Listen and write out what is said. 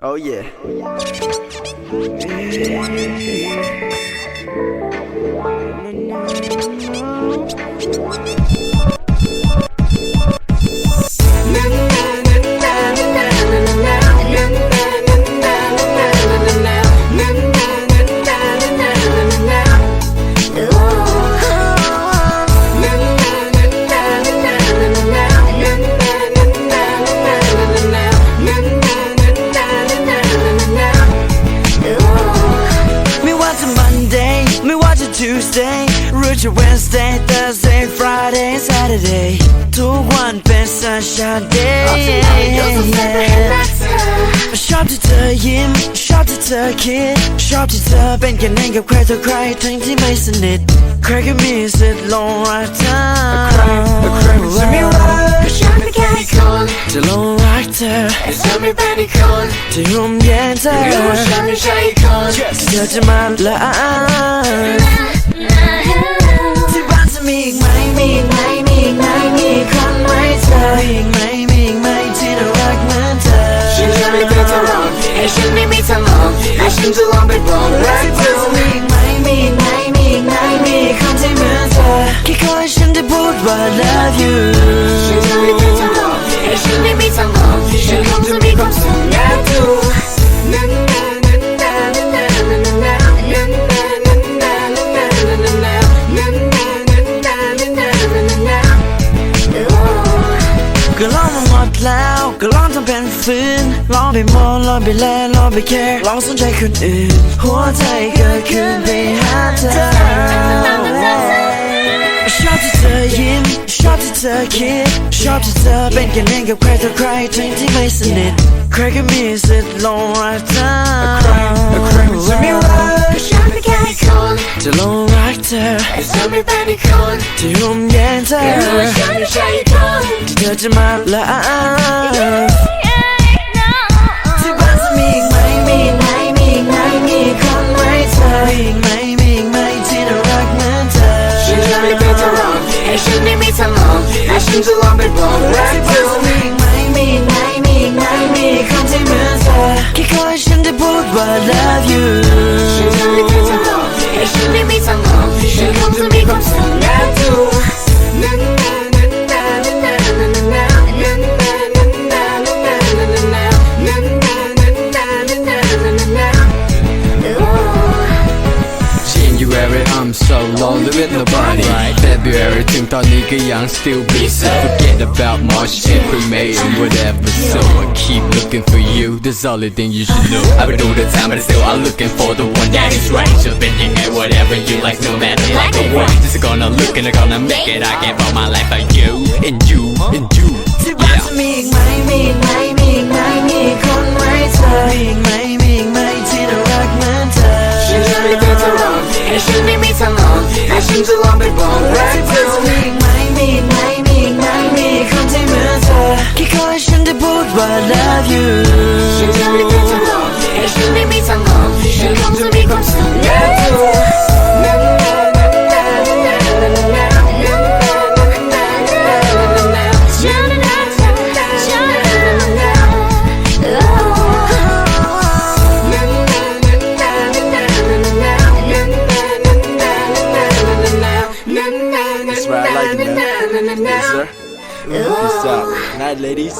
Oh yeah. Tuesday หรือจะ Wednesday Thursday Friday Saturday ทุกวันเป็น sunshine day ชอบที่เธอยิ้ม ชอบที่เธอคิด ชอบที่เธอเป็นกันเองกับใครต่อใครทั้งที่ไม่สนิท ใครก็มีสิทธิ์หลงรักเธอจะไม่รัก ฉันไม่แค่คน จะหลงรักเธอ ฉันไม่เป็นอีกคน จะยุ่มเย็นเธอ รู้ว่าฉันไม่ใช่อีกคน เธอจะมาละ ที่บ้านจะมีอีกไหมมีอีกไหมมีอีกไหมมีอีกคนไหมเธอมีอีกไหมมีอีกไหมที่น่ารักเหมือนเธอ ฉันจะไม่เคยทำร้องให้ฉันไม่มีทางออกและฉันจะลองไปบอกรักเธ ที่ อ บ้านจะมีอีกไหมมีอีกไหมมีอีกไหมมีอีกคนที่เหมือนเธอแค่ขอให้ฉันได้พูดว่า love you ฉันจะไม่เคยทำร้องให้ฉันไม่มีทางออกฉันคงจะมีความสุข ข ก็ลองมาหมดแล้ว ก็ลองทำเป็นฝืนลองไปมองลองไปแลลองไปแค่ลองสนใจคนอื่น หัวใจก็คืนไปหาเธอ ชอบที่เธอยิ้ม ชอบที่เธอคิด ชอบที่เธอเป็นกันเองกับใครต่อใครทั้งที่ไม่สนิท ใครก็มีสิทธิ์หลงรักเธอจะไม่รัก ที่ร่มเย็นเธอ รู้ว่าฉันไม่ใช่อีกคน เธอจะมาละที่บ้านจะมีอีกไหมมีอีกไหมมีอีกไหมมีอีกคนไหมเธอมีอีกไหมมีอีกไหมที่น่ารักเหมือนเธอ ฉันจะไม่เคยทำร้องให้ฉันไม่มีทางออกและฉันจะลองไปบอกรัก ที่ เธ บ้าน อ I'm so lonely with nobody right. February 听到你个 young still busy Forget about March, April, May and whatever. So I keep looking for you, that's all the thing you should know. I've been all the time but still I'm looking for the one that is right. Jumping in at whatever you like no matter like the one This gonna look and I'm gonna make it. I can't find my life for you and you and you. Yeah. I'm Let me, me, That's right, I like it, man. Yes, sir. Peace out. Night, ladies.